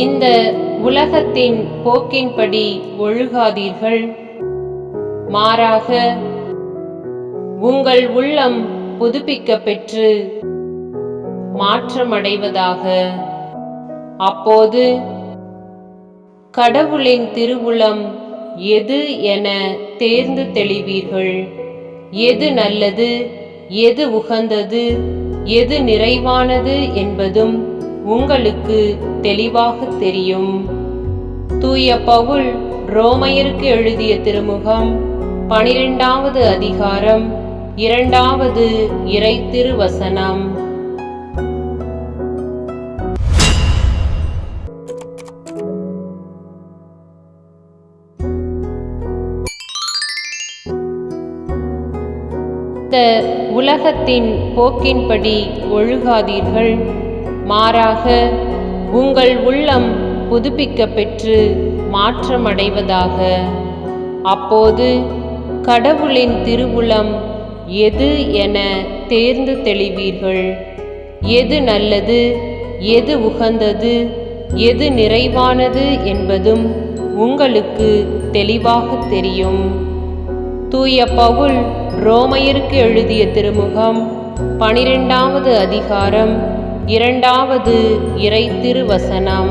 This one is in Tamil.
இந்த உலகத்தின் போக்கின்படி ஒழுகாதீர்கள். மாறாக உங்கள் உள்ளம் புதுப்பிக்கப்பெற்று மாற்றமடைவதாக. அப்போது கடவுளின் திருவுளம் எது என தேர்ந்து தெளிவீர்கள். எது நல்லது எது உகந்தது எது நிறைவானது என்பதும் உங்களுக்கு தெளிவாக தெரியும். தூய பவுல் ரோமையருக்கு எழுதிய திருமுகம் பனிரெண்டாவது அதிகாரம் இரண்டாவது இறை திருவசனம் உலகத்தின் போக்கின்படி ஒழுகாதீர்கள். மாறாக உங்கள் உள்ளம் புதுப்பிக்கப்பெற்று மாற்றமடைவதாக. அப்போது கடவுளின் திருவுளம் எது என தேர்ந்து தெளிவீர்கள். எது நல்லது எது உகந்தது எது நிறைவானது என்பதும் உங்களுக்கு தெளிவாக தெரியும். தூய பவுல் ரோமையருக்கு எழுதிய திருமுகம் பனிரெண்டாவது அதிகாரம் இரண்டாவது இறை திருவசனம்